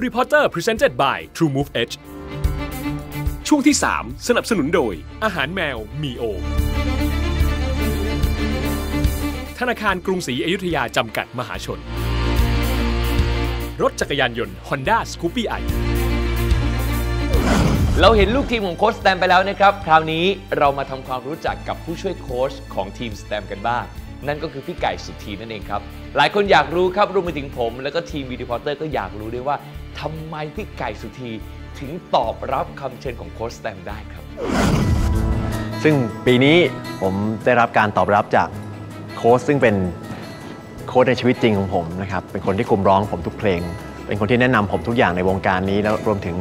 Beauty Potter Presented by True Move Edge ช่วงที่ 3 สนับสนุนโดย อาหารแมวมีโอ ธนาคารกรุงศรีอยุธยาจำกัดมหาชน รถจักรยานยนต์ Honda Scoopy i เราเห็นลูกทีมของโค้ชสแตมไปแล้วนะครับ คราวนี้เรามาทำความรู้จักกับผู้ช่วยโค้ชของทีมสแตมกันบ้าง นั่นก็คือพี่ไก่สุดทีนั่นเองครับ หลายคนอยากรู้ครับรวมไปถึงผม แล้วก็ทีมวีดีพอร์เตอร์ก็อยากรู้ด้วยว่า ทำไมพี่ไก่สุธีถึงตอบรับคำเชิญของโค้ชสแตมได้ครับ ซึ่งปีนี้ผมได้รับการตอบรับจากโค้ชซึ่งเป็นโค้ชในชีวิตจริงของผมนะครับ เป็นคนที่คุมร้องผมทุกเพลง เป็นคนที่แนะนำผมทุกอย่างในวงการนี้ แล้วรวมถึง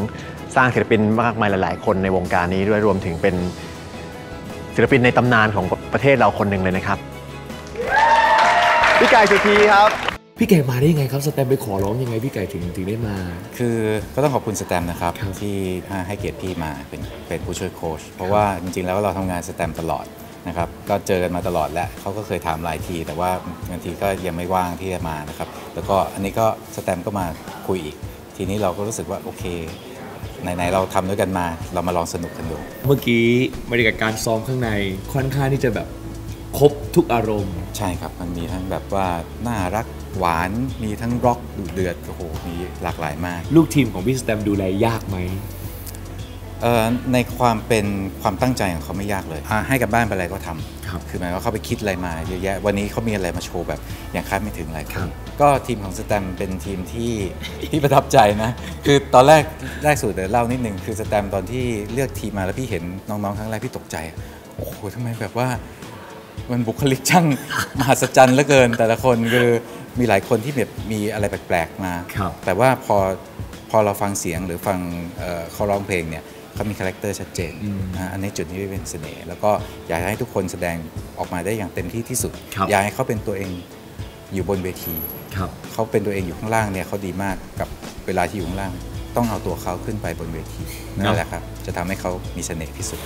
สร้างศิลปินมากมายหลาย ๆ คนในวงการนี้ด้วยรวมถึงเป็นศิลปินในตำนานของประเทศเราคนหนึ่งเลยนะครับพี่ไก่สุธีครับ พี่ไก่มาได้ยังไงครับสแตมไปขอร้องยังไงพี่ไก่ถึงถึงได้มา คือก็ต้องขอบคุณสแตมป์นะครับครับ ที่ให้เกียรติพี่มาเป็นเป็นผู้ช่วยโค้ชเพราะว่าจริงๆแล้วเราทำงานสแตมป์ตลอดนะครับก็เจอกันมาตลอดและเขาก็เคยถามหลายที แต่ว่าบางทีก็ยังไม่ว่างที่จะมานะครับแล้วก็อันนี้ก็สแตมป์ก็มาคุยอีก ทีนี้เราก็รู้สึกว่าโอเคไหนๆเราทำด้วยกันมา เรามาลองสนุกกันดู เมื่อกี้บรรยากาศการซ้อมข้างในค่อนข้างที่จะแบบ ครบทุกอารมณ์ ใช่ครับมันมีทั้งแบบว่าน่ารักหวานมีทั้งร็อกดุเดือดโอ้โหมีหลากหลายมาก ลูกทีมของพี่สแตมดูแลยากไหมเอ่อในความเป็นความตั้งใจของเขาไม่ยากเลยอะให้กับบ้านไปอะไรก็ทำครับคือหมายว่าเขาไปคิดอะไรมาเยอะแยะวันนี้เขามีอะไรมาโชว์แบบอย่างคาดไม่ถึงอะไรครับ ก็ทีมของสแตมเป็นทีมที่ ที่ประทับใจนะ คือตอนแรกแรกสุดเดี๋ยวเล่านิดนึงคือสแตมตอนที่เลือกทีมมาแล้วพี่เห็นน้องๆครั้งแรกพี่ตกใจ โอ้โหทำไมแบบว่า มันบุคลิกช่างมหัศจรรย์เหลือเกิน แต่ละคนคือมีหลายคนที่แบบมีอะไรแปลกๆมา ครับแต่ว่าพอพอเราฟังเสียงหรือฟังเอ่อเขาร้องเพลงเนี่ยเขามีคาแรคเตอร์ชัดเจนนะอันนี้จุดที่เป็นเสน่ห์แล้วก็อยากให้ทุกคนแสดงออกมาได้อย่างเต็มที่ที่สุด ครับ อยากให้เขาเป็นตัวเองอยู่บนเวที ครับ เขาเป็นตัวเองอยู่ข้างล่างเนี่ยเขาดีมากกับเวลาที่อยู่ข้างล่าง ต้องเอาตัวเขาขึ้นไปบนเวทีนั่นแหละครับ จะทำให้เขามีเสน่ห์ที่สุด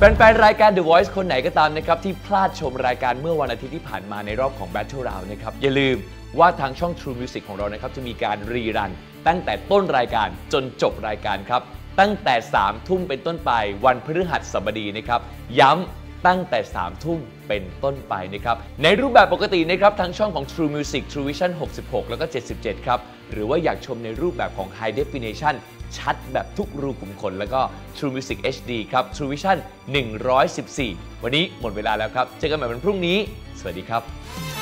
แฟนๆ รายการ The Voice คนไหนก็ตามนะครับที่พลาดชมรายการเมื่อวันอาทิตย์ที่ผ่านมาในรอบของ Battle Round นะครับอย่าลืมว่าทางช่อง True Music ของเรานะครับจะมีการรีรัน ตั้งแต่ต้นรายการจนจบรายการครับ ตั้งแต่ 3 ทุ่มเป็นต้นไปวันพฤหัสบดีนะครับ ย้ำ ตั้งแต่ 3 ทุ่มเป็นต้นไปนะครับ ในรูปแบบปกตินะครับทางช่องของ True Music True Vision 66 แล้วก็ 77 ครับ หรือว่าอยากชมในรูปแบบของ High Definition ชัดแบบทุกรูขุมขนแล้วก็ True Music HD ครับ True Vision 114 วันนี้หมดเวลาแล้วครับ เจอกันใหม่วันพรุ่งนี้ สวัสดีครับ